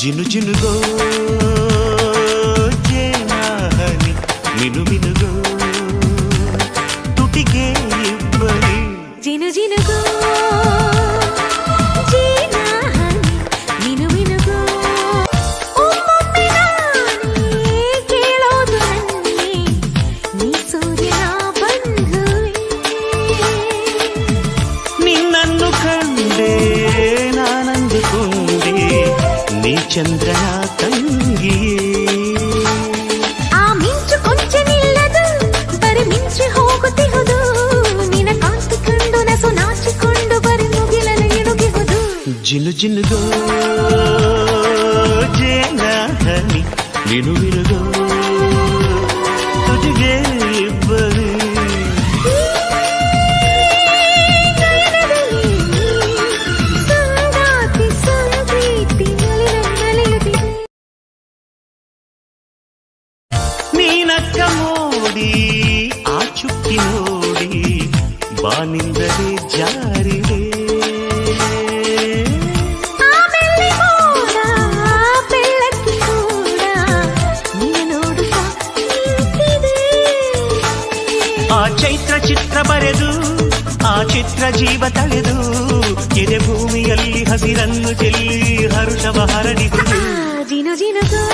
జిను జినుగో జేనాహని మిను మినుగో ತುಟಿಗೆ ಇಬ್ಬರಿ ಜಿನು ಜಿನುಗೋ ಚಂದ್ರನ ತಂಗಿಯೇ ಆ ಮಿಂಚು ಕೊಂಚ ನಿಲ್ಲದು ಬರಿ ಮಿಂಚಿ ಹೋಗುತ್ತಿಹುದು ನಿನ ಕಾಂತಿ ಕಂಡು ನಸು ನಾಚಿಕೊಂಡು ಬರಿ ಮುಗಿಲಲು ಇಡುಗಿಹುದು ಜಿಲು ಜಿಲುಗೋ ಜೇನ ಹನಿ ನಿಲು ನೀನಕ್ಕ ಮೋಡಿ ಆ ಚುಕ್ಕಿ ನೋಡಿ ಬಾನಿಂದಲೇ ಜಾರಿದೆ ಆಮೇಲೆ ಮೋಡ ಬೆಳ್ಳಕ್ಕಿ ಕೂಡ ನಿನ್ನ ನೋಡುತ್ತಾ ನಿಂತಿದೆ ಆ ಚೈತ್ರ ಚಿತ್ರ ಬರೆದು ಆ ಚಿತ್ರ ಜೀವ ತಳೆದು ಎದೆ ಭೂಮಿಯಲ್ಲಿ ಹಸಿರನ್ನು ಚೆಲ್ಲಿ ಹರುಷವ ಹರಡಿದುದು ಆ ಜಿನು ಜಿನುಗೋ